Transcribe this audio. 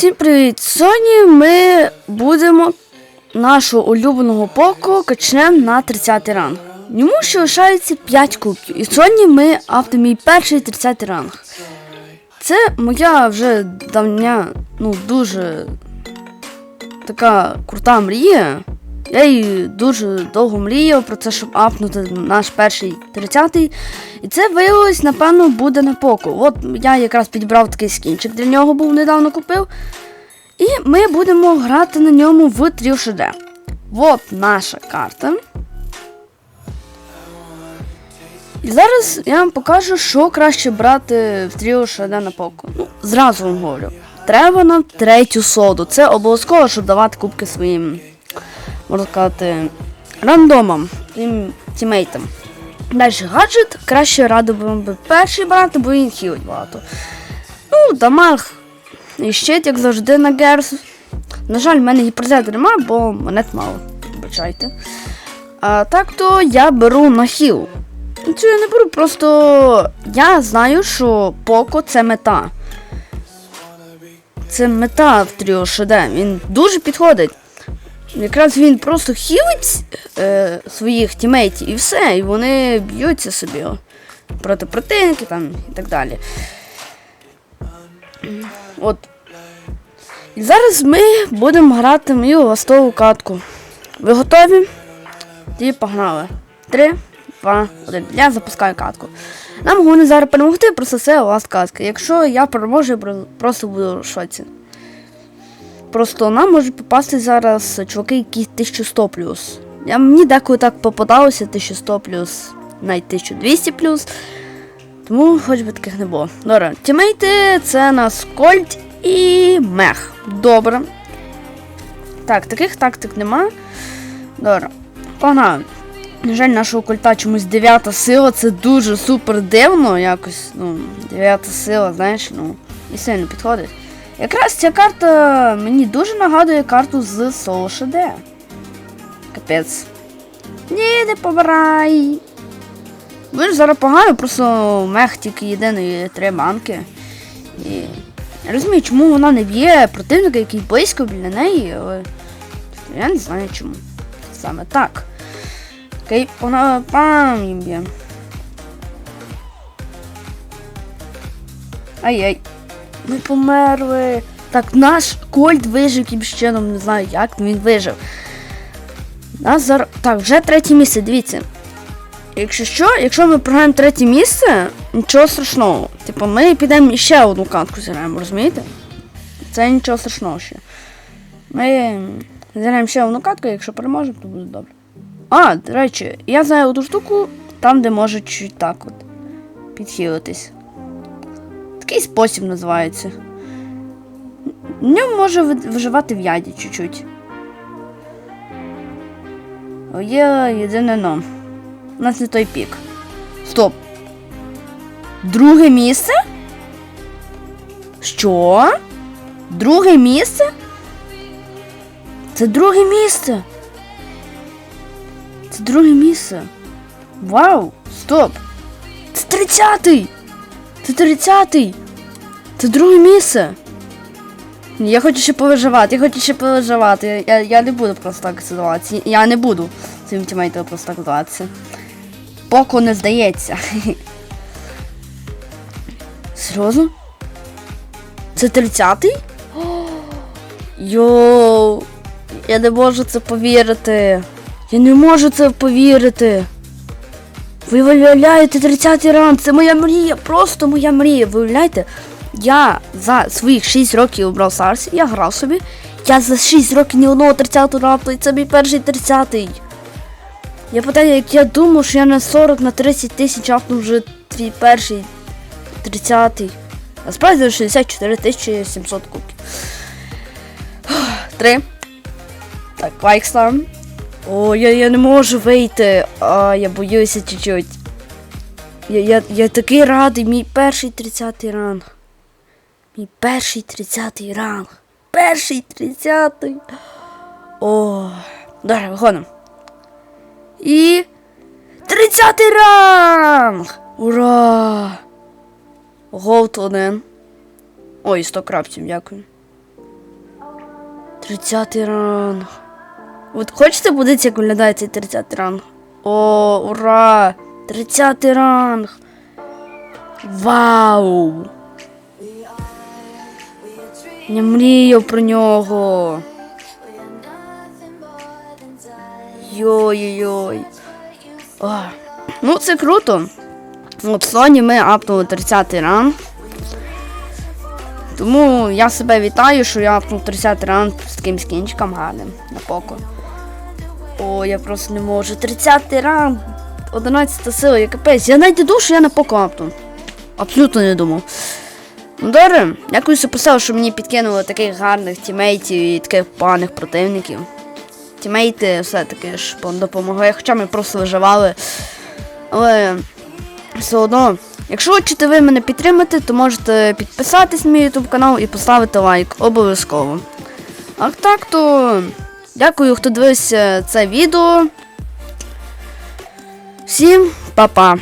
Всім привіт! Сьогодні ми будемо нашого улюбленого поку качнемо на 30 ранг. Йому ще лишається 5 кубків. І сьогодні ми автимо мій перший 30 ранг. Це моя вже давня, ну дуже така крута мрія. Я її дуже довго мріяв про це, щоб апнути наш перший 30-й. І це виявилось, напевно, буде на поку. От я якраз підібрав такий скінчик для нього був недавно купив. І ми будемо грати на ньому в Тріошеде. От наша карта. І зараз я вам покажу, що краще брати в Тріо Шаде на поку. Ну, зразу вам говорю. Треба нам третю соду. Це обов'язково, щоб давати кубки своїм, можна сказати, рандомам, своїм тімейтам. Далі гаджет краще радив би перший брати, бо він хілить багато. Ну, дамаг і щит, як завжди, на Герс. На жаль, в мене гіперзет нема, бо монет мало. Вибачайте. А так то я беру на хіл. Це я не беру, просто я знаю, що Поко це мета. Це мета в Тріо ШД. Він дуже підходить. Якраз він просто хілить е, своїх тімейтів і все, і вони б'ються собі проти противників там і так далі. От. І зараз ми будемо грати мою ластову катку. Ви готові? І погнали. Три, два, один. Я запускаю катку. Нам головне зараз перемогти, просто це ласт катка. Якщо я переможу, я просто буду в шоці. Просто нам можуть попасти зараз чуваки, які 1100 плюс. Я, мені деколи так попадалося 1100 плюс, навіть 1200 плюс. Тому хоч би таких не було. Добре, тімейти це нас Кольт і Мех. Добре. Так, таких тактик нема. Добре. Погнали. На жаль, нашого кольта чомусь дев'ята сила, це дуже супер дивно якось. Ну, дев'ята сила, знаєш, ну, і сильно підходить. Якраз ця карта мені дуже нагадує карту з Soul HD. Капець. Ні, не побирай. Ви зараз погано, просто мех тільки єдиної три банки. І я розумію, чому вона не б'є противника, який близько біля неї, але я не знаю чому. Саме так. Окей, вона пам їм б'є. Ай-яй. Ми померли. Так, наш Кольт вижив якимсь чином, не знаю як, він вижив. Нас зараз. Так, вже третє місце, дивіться. Якщо що, якщо ми програємо третє місце, нічого страшного. Типу, ми підемо ще одну катку зіграємо, розумієте? Це нічого страшного ще. Ми зіграємо ще одну катку, якщо переможемо, то буде добре. А, до речі, я знаю одну штуку, там, де може чуть так от підхилитись. Такий спосіб називається. В ньому може виживати в яді чуть-чуть. Є єдине но. У нас не той пік. Стоп. Друге місце? Що? Друге місце? Це друге місце. Це друге місце. Вау! Стоп! Це тридцятий! Це тридцятий! Це друге місце! Ні, Я хочу ще повиживати, я хочу ще повиживати. Я, я не буду просто так здаватися. Я не буду своїм тімейтам просто так здаватися. Поко не здається. Серйозно? Це 30-й? Йоу! Я не можу це повірити. Я не можу це повірити. Ви виявляєте 30-й ранг, це моя мрія, просто моя мрія. Ви уявляєте? Я за своїх 6 років у Brawl Stars, я грав собі. Я за 6 років ні одного 30-го рапту, і це мій перший 30-й. Я питаю, як я думав, що я на 40 на 30 тисяч апнув вже твій перший 30-й. Насправді 64 тисячі 700 кубків. Три. Так, лайкстар. О, я, я не можу вийти. А, я боюся чуть-чуть. Я, я, я такий радий, мій перший 30 ранг. Мій перший 30 ранг. Перший 30. О, добре, виходимо. І. 30 ранг! Ура! Голд один. Ой, 100 крапців, дякую. 30 ранг. От хочете подивитися, як виглядає цей 30 ранг? О, ура! 30 ранг! Вау! Я мріяв про нього. Йой-йой. Ох. Ну, це круто. В Соні ми апнули 30 ранг. Тому я себе вітаю, що я апнув 30 ранг з таким скінчиком гарним на поко. О, я просто не можу. 30 ранг, 11 сила, я капець. Я навіть думав, що я на поко апну. Абсолютно не думав. Ну добре, дякую, писав, що мені підкинули таких гарних тімейтів і таких поганих противників. Тімейти все-таки ж допомогли, хоча ми просто виживали. Але все одно, якщо хочете ви мене підтримати, то можете підписатись на мій YouTube канал і поставити лайк. Обов'язково. А так то дякую, хто дивився це відео. Всім па-па!